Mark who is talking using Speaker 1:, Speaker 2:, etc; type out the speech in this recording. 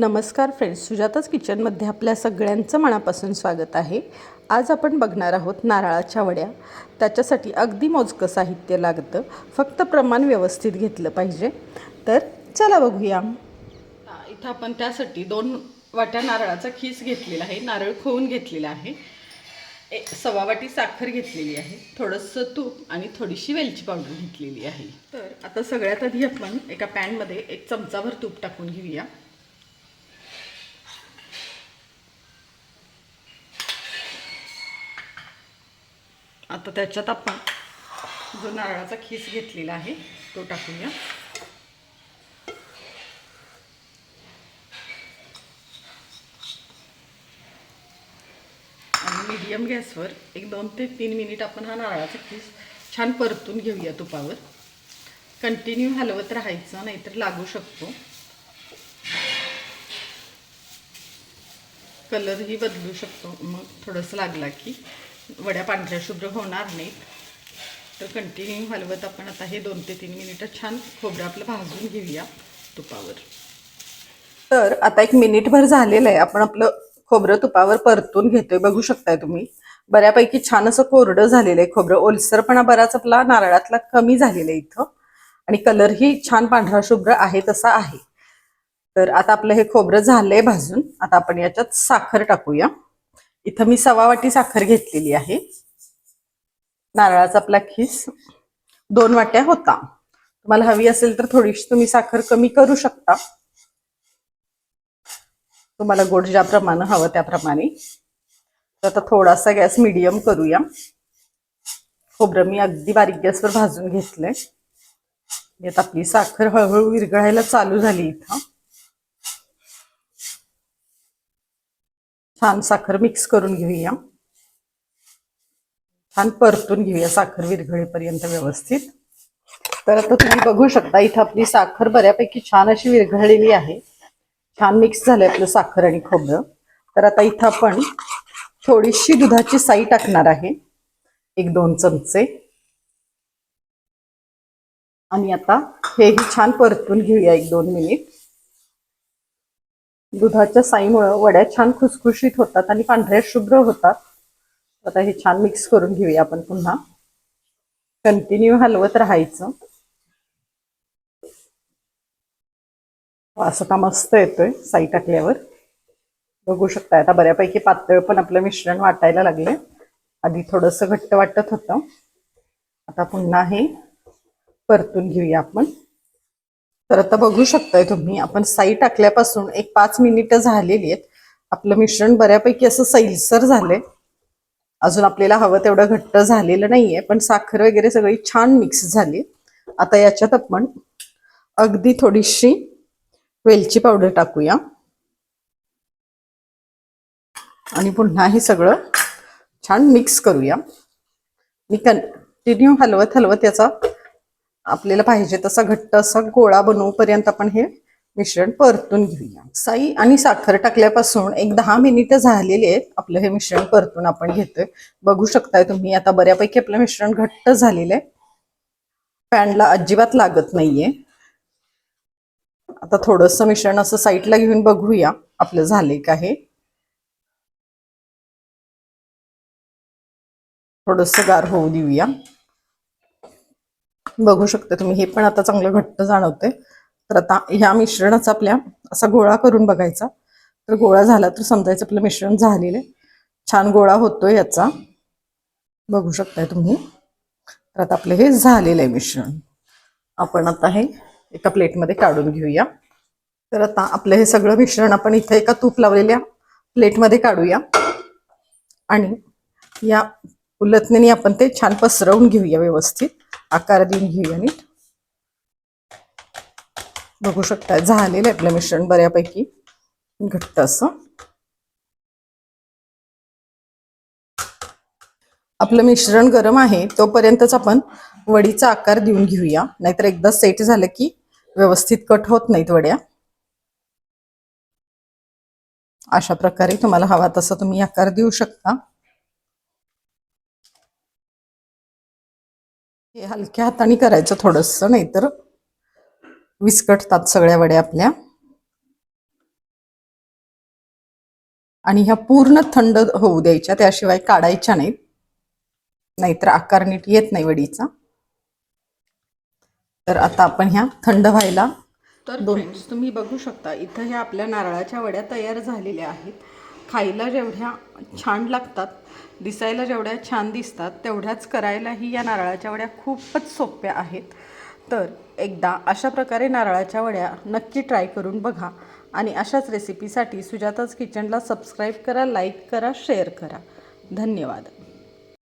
Speaker 1: नमस्कार फ्रेंड्स सुजाताच किचनमध्ये आपल्या सगळ्यांचं मनापासून स्वागत आहे. आज आपण बघणार आहोत नारळाच्या वड्या. त्याच्यासाठी अगदी मोजकं साहित्य लागतं. फक्त प्रमाण व्यवस्थित घेतलं पाहिजे. तर चला बघूया. इथं आपण त्यासाठी दोन वाट्या नारळाचा खीस घेतलेला आहे. नारळ खोवून घेतलेला आहे. एक सव्वा वाटी साखर घेतलेली आहे. थोडंसं तूप आणि थोडीशी वेलची पावडर घेतलेली आहे. तर आता सगळ्यात आधी आपण एका पॅनमध्ये एक चमचाभर तूप टाकून घेऊया. आता त्याच्यात आपण जो नारळाचा खीस घेतलेला आहे तो टाकूया. आणि मीडियम गॅसवर एक दोन ते तीन मिनिट आपण हा नारळाचा खीस छान परतून घेऊया तुपावर. कंटिन्यू हलवत राहायचं नाहीतर लागू शकतो. कलरही बदलू शकतो. मग थोडंसं लागला की वड्या पांढऱ्या शुभ्र होणार नाहीत. तर कंटिन्यू हलवत आपण आता हे दोन ते तीन मिनिटं छान खोबरं आपलं भाजून घेऊया तुपावर. तर आता एक मिनिटभर झालेलं आहे. आपण आपलं खोबरं तुपावर परतून घेतोय. बघू शकताय तुम्ही. बऱ्यापैकी छान असं कोरडं झालेलं आहे खोबरं. ओलसरपणा बराच आपला नारळातला कमी झालेला आहे इथं. आणि कलरही छान पांढरा शुभ्र आहे तसा आहे. तर आता आपलं हे खोबरं झालंय भाजून. आता आपण याच्यात साखर टाकूया. इथं मी सवा वाटी साखर घेतलेली आहे. नारळाचा आपला खीस दोन वाट्या होता. तुम्हाला हवी असेल तर थोडीशी तुम्ही साखर कमी करू शकता. तुम्हाला गोड ज्याप्रमाणे हवं त्याप्रमाणे. तर आता थोडासा गॅस मिडियम करूया. खोबरं मी अगदी बारीक गॅसवर भाजून घेतलंय. यात आपली साखर हळूहळू विरघळायला चालू झाली इथं. छान साखर मिक्स करून घेऊया. छान परतून घेऊया साखर विरघळेपर्यंत व्यवस्थित. तर आता तुम्ही बघू शकता इथं आपली साखर बऱ्यापैकी छान अशी विरघळलेली आहे. छान मिक्स झालंय आपलं साखर आणि खोबरं. तर आता इथं आपण थोडीशी दुधाची साई टाकणार आहे. एक दोन चमचे. आणि आता हेही छान परतून घेऊया एक दोन मिनिट. दुधाच्या साईमुळं वड्या छान खुसखुशीत होतात आणि पांढऱ्या शुभ्र होतात. आता हे छान मिक्स करून घेऊया आपण पुन्हा. कंटिन्यू हलवत राहायचं. असं का मस्त येतोय साई टाकल्यावर. बघू शकता आता बऱ्यापैकी पातळ पण आपलं मिश्रण वाटायला लागले आधी थोडंसं घट्ट वाटत होतं. आता पुन्हा हे परतून घेऊया आपण. तर आता बघू शकताय तुम्ही आपण साई टाकल्यापासून एक पाच मिनिटं झालेली आहेत. आपलं मिश्रण बऱ्यापैकी असं सैलसर झालंय. अजून आपल्याला हवं तेवढं घट्ट झालेलं नाहीये पण साखर वगैरे सगळी छान मिक्स झाली. आता याच्यात आपण अगदी थोडीशी वेलची पावडर टाकूया. आणि पुन्हा हे सगळं छान मिक्स करूया. मी कंटिन्यू हलवत हलवत याचा आपल्याला पाहिजे तसा घट्ट असा गोळा बनवूपर्यंत आपण हे मिश्रण परतून घेऊया. साई आणि साखर टाकल्यापासून एक दहा मिनिटं झालेली आहेत आपलं हे मिश्रण परतून आपण घेतोय. बघू शकताय तुम्ही आता बऱ्यापैकी आपलं मिश्रण घट्ट झालेलं आहे. पॅनला अजिबात लागत नाहीये. आता थोडंसं मिश्रण असं साईडला घेऊन बघूया आपलं झालंय का हे. थोडंसं गार होऊ देऊया. बघू शकता तुम्ही. हे पण आता चांगलं घट्ट जाणवते तर आता ह्या मिश्रणाचा आपल्या असा गोळा करून बघायचा. तर गोळा झाला तर समजायचं आपलं मिश्रण झालेलं आहे. छान गोळा होतोय याचा. बघू शकताय तुम्ही. तर आता आपलं हे झालेलं आहे मिश्रण. आपण आता हे एका प्लेटमध्ये काढून घेऊया. तर आता आपलं हे सगळं मिश्रण आपण इथे एका तूप लावलेल्या प्लेटमध्ये काढूया. आणि या उलटणीने आपण ते छान पसरवून घेऊया व्यवस्थित. आकार देऊन घेऊया नीट. बघू शकता झालेलं आहे आपलं मिश्रण बऱ्यापैकी. घट्ट असं. आपलं मिश्रण गरम आहे तोपर्यंतच आपण वडीचा आकार देऊन घेऊया. नाहीतर एकदा सेट झालं की व्यवस्थित कट होत नाहीत वड्या. अशा प्रकारे तुम्हाला हवा तसा तुम्ही आकार देऊ शकता. हे हलक्या हाताने करायचं थोडंसं नाहीतर विस्कटतात सगळ्या वड्या आपल्या. आणि ह्या पूर्ण थंड होऊ द्यायच्या त्याशिवाय काढायच्या नाहीत. नाहीतर आकार नीट येत नाही वडीचा. तर आता आपण ह्या थंड व्हायला तर फ्रेंड्स तुम्ही बघू शकता इथं ह्या आपल्या नारळाच्या वड्या तयार झालेल्या आहेत. खायला जेवढ्या छान लागतात दिसायला जेवढ्या छान दिसतात तेवढ्याच करायलाही या नारळाच्या वड्या खूपच सोप्या आहेत. तर एकदा अशा प्रकारे नारळाच्या वड्या नक्की ट्राय करून बघा आणि अशाच रेसिपीसाठी सुजाताच किचनला सबस्क्राईब करा लाईक करा शेअर करा. धन्यवाद.